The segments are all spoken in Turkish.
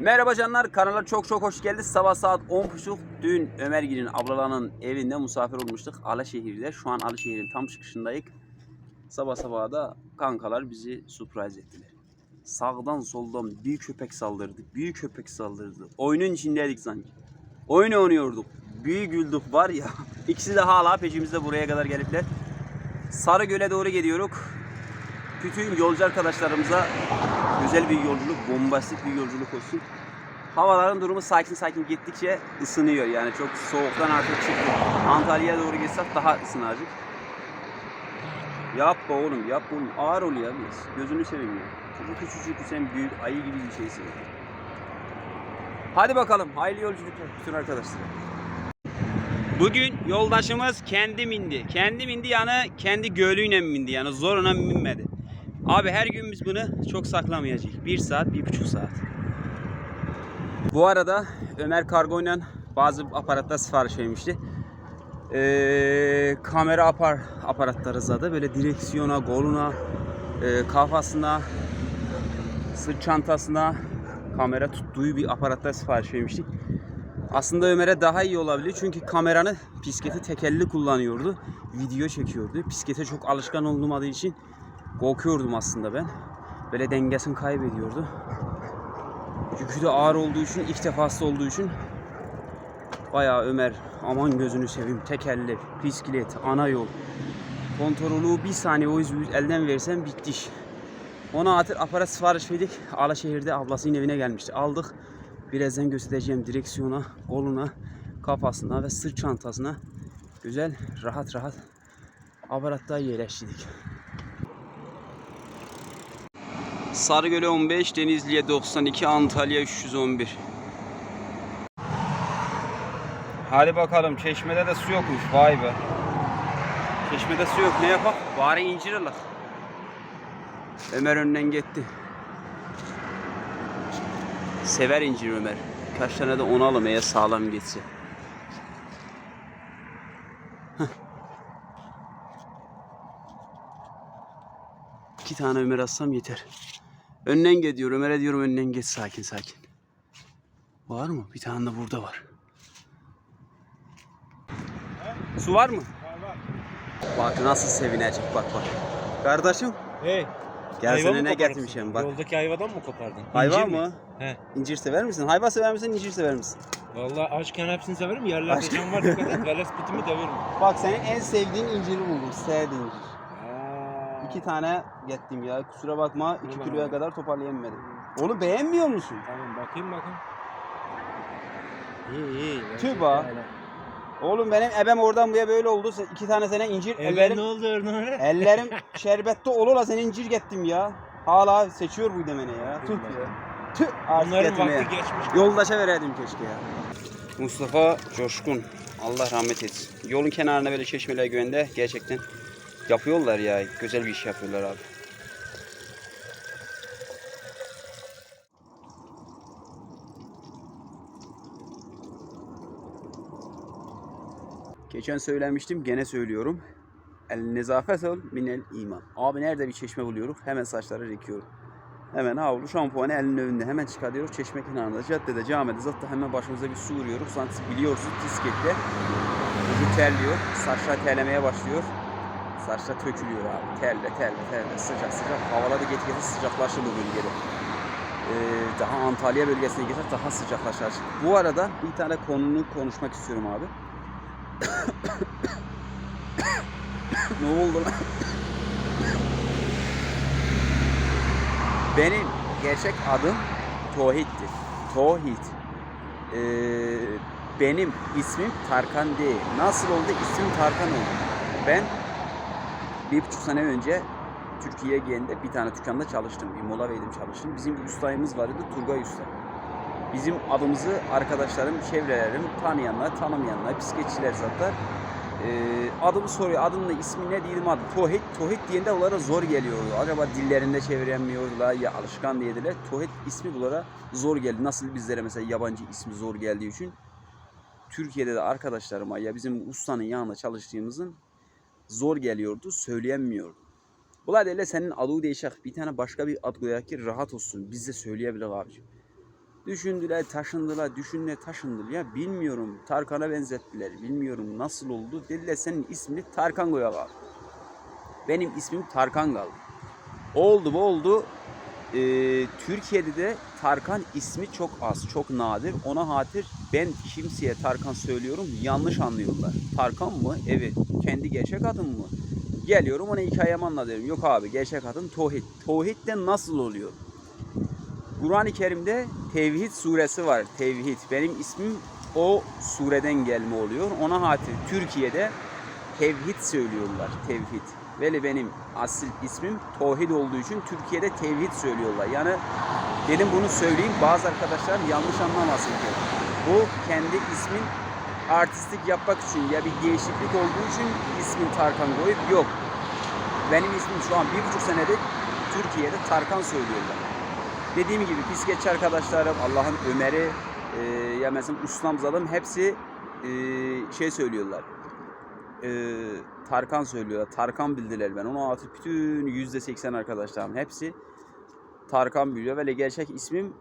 Merhaba canlar, kanala çok çok hoş geldiniz. Sabah saat 10.30 dün Ömergil'in ablalarının evinde misafir olmuştuk Alaşehir'de. Şu an Alaşehir'in tam çıkışındayız. Sabah sabah da kankalar bizi surprise ettiler. Sağdan soldan büyük köpek saldırdı, büyük köpek saldırdı. Oyunun içindeydik sanki. Oyun oynuyorduk. Büyük güldük var ya. İkisi de hala peşimizde buraya kadar gelipler. Sarıgöl'e doğru gidiyoruz. Bütün yolcu arkadaşlarımıza güzel bir yolculuk, bombastik bir yolculuk olsun. Havaların durumu sakin sakin gittikçe ısınıyor. Yani çok soğuktan artık çıktık. Antalya'ya doğru geçsek daha ısınacak. Yapma oğlum, yap oğlum. Ağır ol ya. Gözünü seveyim ya. Çocuk küçücük sen büyük ayı gibi bir şeysin. Hadi bakalım. Hayırlı yolculuklar bütün arkadaşlar. Bugün yoldaşımız kendi mindi. Kendi mindi yani kendi gölüyle mindi yani zoruna minmedi. Abi her gün biz bunu çok saklamayacağız. Bir saat, bir buçuk saat. Bu arada Ömer Kargo'yla bazı aparatlar sipariş vermişti. Ee, kamera apar aparatları zaten böyle direksiyona, koluna, e, kafasına, sırt çantasına kamera tuttuğu bir aparatlar sipariş vermiştik. Aslında Ömer'e daha iyi olabilir çünkü kameranı bisikleti tekelli kullanıyordu. Video çekiyordu. Bisiklete çok alışkan olmadığı için korkuyordum aslında ben. Böyle dengesini kaybediyordu. Yükü de ağır olduğu için, ilk defası olduğu için bayağı Ömer aman gözünü seveyim tekerlek, bisiklet, ana yol. Kontrolü bir saniye o yüzden elden versem bitti iş. Ona atır aparat sipariş verdik. Alaşehir'de ablasının evine gelmişti. Aldık. Birazdan göstereceğim direksiyona, koluna, kafasına ve sırt çantasına güzel rahat rahat aparatta yerleştirdik. Sarıgöl'e 15, Denizli'ye 92, Antalya 311. Hadi bakalım çeşmede de su yokmuş vay be. Çeşmede su yok ne yapak? Bari incir alak. Ömer önden gitti. Sever incir Ömer. Kaç tane de onu alalım eğer sağlam geçse. İki tane Ömer atsam yeter. Önden gidiyor. Ömer'e diyorum önden geç sakin sakin. Var mı? Bir tane de burada var. Su var mı? Bak nasıl sevinecek bak bak. Kardeşim Hey. gel ayva sana mı ne getirmişim bak. Yoldaki ayvadan mı kopardın? Hayvan İncir mı? He. İncir sever misin? Hayvan sever misin? İncir sever misin? Vallahi açken hepsini severim. Yerlerde can var dikkat et. Veles bitimi devirim. Bak senin en sevdiğin inciri buldum. Seydi incir. İki tane gettim ya. Kusura bakma. iki kiloya kadar toparlayamadım. Onu beğenmiyor musun? Tamam bakayım bakayım. İyi iyi. Tüh be. Oğlum benim ebem oradan buraya böyle oldu. İki tane sana incir. Ellerim... ellerim ne oldu oradan? ellerim şerbette olur la senin incir gettim ya. Hala seçiyor bu demene ya. Tüh ya. Tüh. Onların vakti geçmiş. Yoldaşa vereydim keşke ya. Mustafa Coşkun. Allah rahmet etsin. Yolun kenarına böyle çeşmeler güvende gerçekten yapıyorlar ya. Güzel bir iş yapıyorlar abi. Geçen söylemiştim gene söylüyorum. El nezafet ol minel iman. Abi nerede bir çeşme buluyoruz hemen saçları dikiyorum. Hemen havlu şampuanı elinin önünde hemen çıkarıyoruz çeşme kenarında. Caddede, camide zaten hemen başımıza bir su vuruyoruz. Sanki biliyorsunuz diskette. Ucu terliyor. Saçlar terlemeye başlıyor. Saçlar tökülüyor abi. Terle, terle, terle. Sıcak sıcak. Havalar da gitgide sıcaklaşır bu bölgede. Ee, daha Antalya bölgesine geçer daha sıcaklaşır. Bu arada bir tane konunu konuşmak istiyorum abi. ne oldu lan? Benim gerçek adım Tohit'tir. Tohit. Ee, benim ismim Tarkan değil. Nasıl oldu? İsmim Tarkan oldu. Ben bir buçuk sene önce Türkiye'ye geldiğinde bir tane dükkanda çalıştım. Bir mola verdim çalıştım. Bizim bir ustayımız vardı Turgay Usta. Bizim adımızı arkadaşlarım, çevrelerim, tanıyanlar, tanımayanlar, bisikletçiler zaten ee, adımı soruyor. Adının ismi ne diyelim adı. Tohit. Tohit diyende onlara zor geliyordu. Acaba dillerinde çeviremiyorlar ya alışkan diyediler. Tohit ismi bunlara zor geldi. Nasıl bizlere mesela yabancı ismi zor geldiği için. Türkiye'de de arkadaşlarıma ya bizim ustanın yanında çalıştığımızın zor geliyordu. Söyleyemiyordu. Öyle senin adı değişik. Bir tane başka bir ad koyak ki rahat olsun. Biz de söyleyebilir abicim. Düşündüler, taşındılar, düşündüler, taşındılar. Ya bilmiyorum. Tarkan'a benzettiler. Bilmiyorum nasıl oldu. Dediler senin ismini Tarkan koyak abi. Benim ismim Tarkan kaldı. Oldu bu oldu. Ee, Türkiye'de de Tarkan ismi çok az, çok nadir. Ona hatır ben kimseye Tarkan söylüyorum yanlış anlıyorlar. Tarkan mı? Evet. Kendi gerçek adın mı? Geliyorum ona hikayemi anlatıyorum. Yok abi gerçek adın Tohid. Tohid de nasıl oluyor? Kur'an-ı Kerim'de Tevhid suresi var. Tevhid. Benim ismim o sureden gelme oluyor. Ona hatır Türkiye'de Tevhid söylüyorlar. Tevhid. Veli benim asıl ismim Tohid olduğu için Türkiye'de Tevhid söylüyorlar. Yani dedim bunu söyleyeyim bazı arkadaşlar yanlış anlamasın ki. Bu kendi ismin artistik yapmak için ya bir değişiklik olduğu için ismin Tarkan koyup yok. Benim ismim şu an bir buçuk senedir Türkiye'de Tarkan söylüyorlar. Dediğim gibi piskeçi arkadaşlarım, Allah'ın Ömer'i, e, ya mesela Ustamzadım hepsi e, şey söylüyorlar. E, Tarkan söylüyorlar. Tarkan bildiler ben. Onu atıp bütün yüzde seksen arkadaşlarım hepsi Tarkan biliyor. Ve gerçek ismim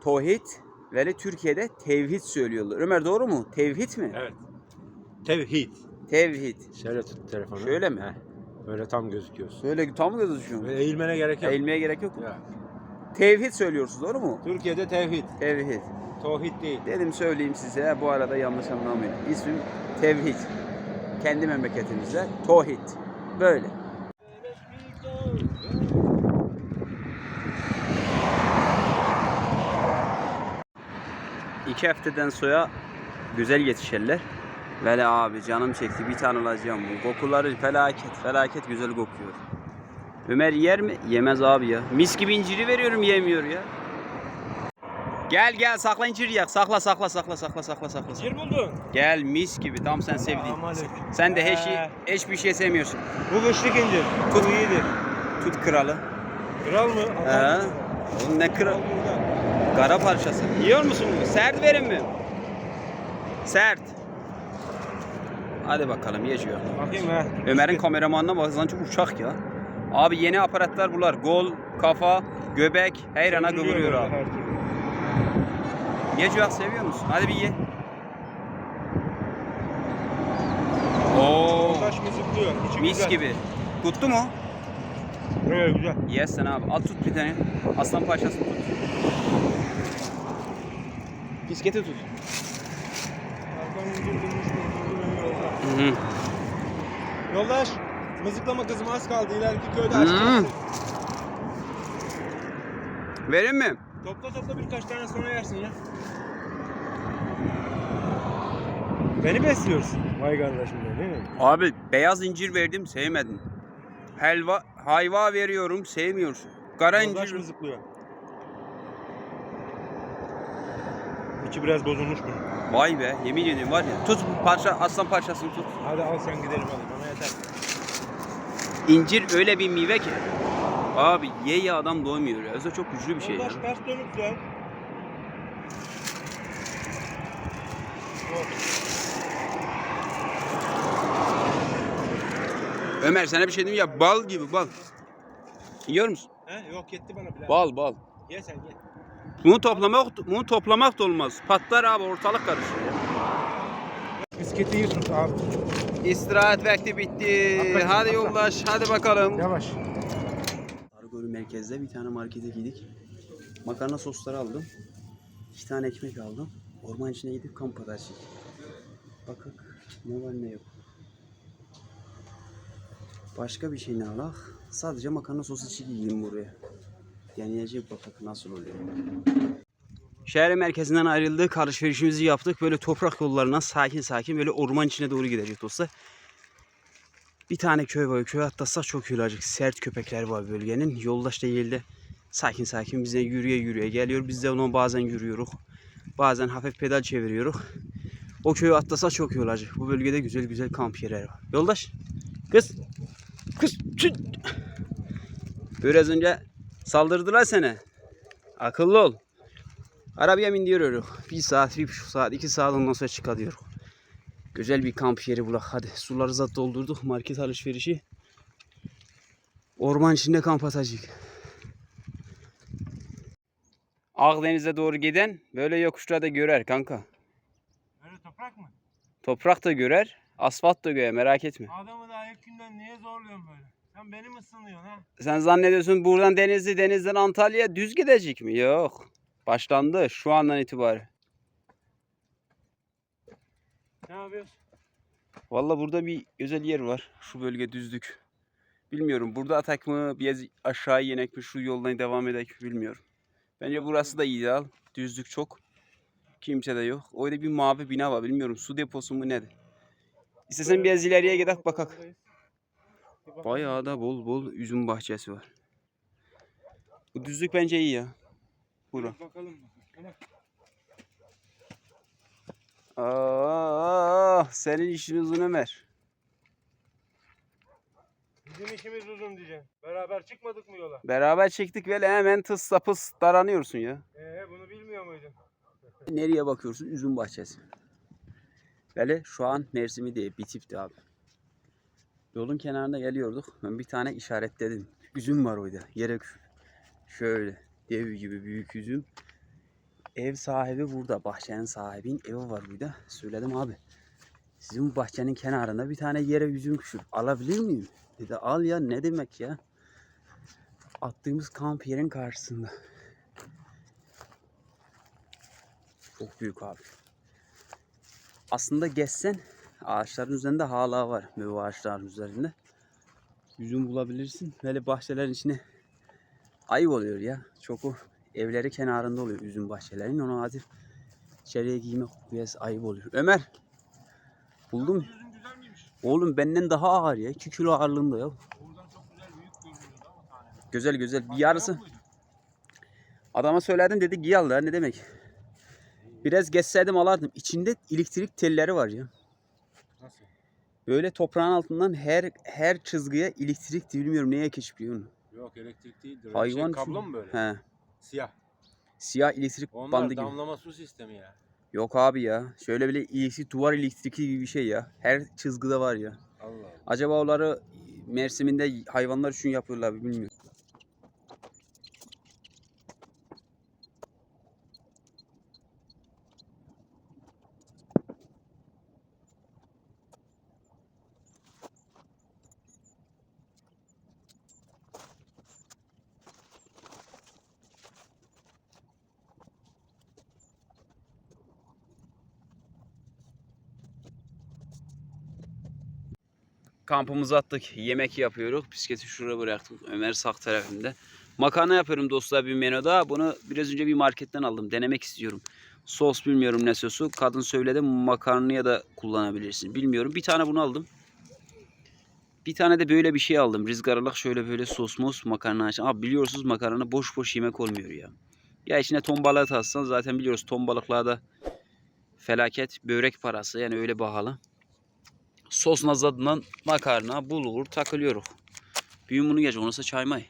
Tohid ve Türkiye'de Tevhid söylüyorlar. Ömer doğru mu? Tevhid mi? Evet. Tevhid. Tevhid. Şöyle tut telefonu. Şöyle mi? Heh, Böyle tam gözüküyorsun. Söyle tam gözüküyor? Böyle eğilmene gerek yok. Eğilmeye gerek yok? Ya. Tevhid söylüyorsunuz doğru mu? Türkiye'de tevhid. Tevhid. Tohid değil. Dedim söyleyeyim size bu arada yanlış anlamayın. İsmim Tevhid. Kendi memleketimizde Tohid. Böyle. İki haftadan sonra güzel yetişirler. Veli abi canım çekti bir tane alacağım. Kokuları felaket felaket güzel kokuyor. Ömer yer mi? Yemez abi ya. Mis gibi inciri veriyorum yemiyor ya. Gel gel sakla incir yak. Sakla sakla sakla sakla sakla sakla. Cir buldun. Gel mis gibi tam sen sevdiğin. Sen de hiç, Ee. hiç bir şey sevmiyorsun. Bu kışlık incir. Tut. Bu iyidir. Tut kralı. Kral mı? He. Oğlum ne kral? Kara parçası. Yiyor musun bunu? Sert verin mi? Sert. Hadi bakalım ye şunu. Bakayım ha. Ömer'in kameramanına bak sanki uçak ya. Abi yeni aparatlar bunlar. Gol, kafa, göbek her ana kıvırıyor abi. Ye Cuyak seviyor musun? Hadi bir ye. Oo, Taş mı zıplıyor? İçi mis güzel. gibi. Tuttu mu? Evet güzel. Yes abi. At tut bir tane. Aslan parçasını tut. Bisketi tut. Arkadan yolda. Hı hı. Yoldaş. Mızıklama kızım az kaldı. İleriki köyde açacaksın. Verin mi? Topla topla birkaç tane sonra yersin ya. Beni besliyorsun. Vay kardeşim benim, değil mi? Abi beyaz incir verdim sevmedin. Helva, hayva veriyorum sevmiyorsun. Kara Yoldaş incir. mı zıplıyor? İçi biraz bozulmuş bunun. Vay be yemin ediyorum var ya. Tut bu parça aslan parçasını tut. Hadi al sen gidelim hadi bana yeter. İncir öyle bir meyve ki. Abi ye ye adam doymuyor ya. Özellikle çok güçlü bir şey ya. Yoldaş ters dönüp gel. Ömer sana bir şey diyeyim ya bal gibi bal. Yiyor musun? He yok yetti bana bile. Bal bal. Ye sen ye. Bunu toplamak bunu toplamak da olmaz. Patlar abi ortalık karışır iyi tut abi. İstirahat vakti bitti. Hadi yoldaş hadi bakalım. Yavaş. Merkezde bir tane markete gittik. Makarna sosları aldım. İki tane ekmek aldım. Orman içine gidip kamp ateşi. Bakın ne var ne yok. Başka bir şey ne alak? Sadece makarna sosu için gideyim buraya. Deneyecek bakalım nasıl oluyor. Şehir merkezinden ayrıldık. Alışverişimizi yaptık. Böyle toprak yollarından sakin sakin böyle orman içine doğru gidecek dostlar. Bir tane köy var. Köy atlasak çok iyi olacak. Sert köpekler var bölgenin. Yoldaş değil de sakin sakin bize yürüye yürüye geliyor. Biz de ona bazen yürüyoruz. Bazen hafif pedal çeviriyoruz. O köyü atlasak çok iyi olacak. Bu bölgede güzel güzel kamp yerleri var. Yoldaş. Kız. Kız. Biraz önce saldırdılar seni. Akıllı ol. Arabaya bindiriyoruz. Bir saat, bir buçuk saat, iki saat ondan sonra çıkarıyoruz. Güzel bir kamp yeri bulak. Hadi suları zat doldurduk. Market alışverişi. Orman içinde kamp atacak. Akdeniz'e doğru giden böyle yokuşlarda görer kanka. Öyle toprak mı? Toprak da görer, asfalt da görer merak etme. Adamı daha ilk günden niye zorluyorsun böyle? Sen beni mi sınıyorsun ha? Sen zannediyorsun buradan Denizli, Deniz'den Antalya düz gidecek mi? Yok. Başlandı şu andan itibaren. Ne yapıyorsun? Valla burada bir özel yer var. Şu bölge düzlük. Bilmiyorum burada atak mı, biraz aşağı inek mi, şu yoldan devam edek mi bilmiyorum. Bence burası da ideal. Düzlük çok. Kimse de yok. Orada bir mavi bina var. Bilmiyorum su deposu mu nedir? İstesen biraz ileriye gidelim bakak. Bayağı da bol bol üzüm bahçesi var. Bu düzlük bence iyi ya. Bura. Bakalım. Aa, senin işin uzun Ömer. Bizim işimiz uzun diyeceksin. Beraber çıkmadık mı yola? Beraber çektik ve hemen tıs sapıs daranıyorsun ya. Ee bunu bilmiyor muydun? Nereye bakıyorsun? Üzüm bahçesi. Böyle şu an mevsimi değil, bitipti abi. Yolun kenarında geliyorduk. Ben bir tane işaretledim. Üzüm var orada. Yere şöyle dev gibi büyük üzüm. Ev sahibi burada. Bahçenin sahibinin evi var burada. Söyledim abi. Sizin bahçenin kenarında bir tane yere üzüm kuşur. Alabilir miyim? Dedi al ya ne demek ya. Attığımız kamp yerin karşısında. Çok büyük abi. Aslında geçsen ağaçların üzerinde hala var. Meyve ağaçların üzerinde. Üzüm bulabilirsin. Böyle bahçelerin içine ayıp oluyor ya. Çok o evleri kenarında oluyor üzüm bahçelerinin. Onu atıp içeriye giymek biraz ayıp oluyor. Ömer. Buldum. Oğlum benden daha ağır ya. 2 kilo ağırlığında ya. Güzel. Güzel. Bir yarısı. Adama söyledim dedi giy al ya ne demek. Biraz geçseydim alardım. İçinde elektrik telleri var ya. Nasıl? Böyle toprağın altından her her çizgiye elektrik bilmiyorum neye onu. Yok elektrik değildir. Öyle Hayvan şey, kablo mu böyle? He. Siyah. Siyah elektrik Onlar bandı gibi. damlama su sistemi ya. Yok abi ya. Şöyle bile elektrik duvar elektriki gibi bir şey ya. Her çizgide var ya. Allah Allah. Acaba onları Mersim'inde hayvanlar için yapıyorlar bilmiyorum. Kampımızı attık. Yemek yapıyoruz. Bisikleti şuraya bıraktık. Ömer sağ tarafında. Makarna yapıyorum dostlar bir menüde. Bunu biraz önce bir marketten aldım. Denemek istiyorum. Sos bilmiyorum ne sosu. Kadın söyledi makarnaya da kullanabilirsin. Bilmiyorum. Bir tane bunu aldım. Bir tane de böyle bir şey aldım. Rizgaralık şöyle böyle sos mos makarna. Abi biliyorsunuz makarna boş boş yemek olmuyor ya. Ya içine ton balığı atsan zaten biliyoruz ton balıklarda felaket börek parası yani öyle pahalı. Sos nazadından makarna, bulgur takılıyoruz. Büyüm bunu geç, onası çaymay.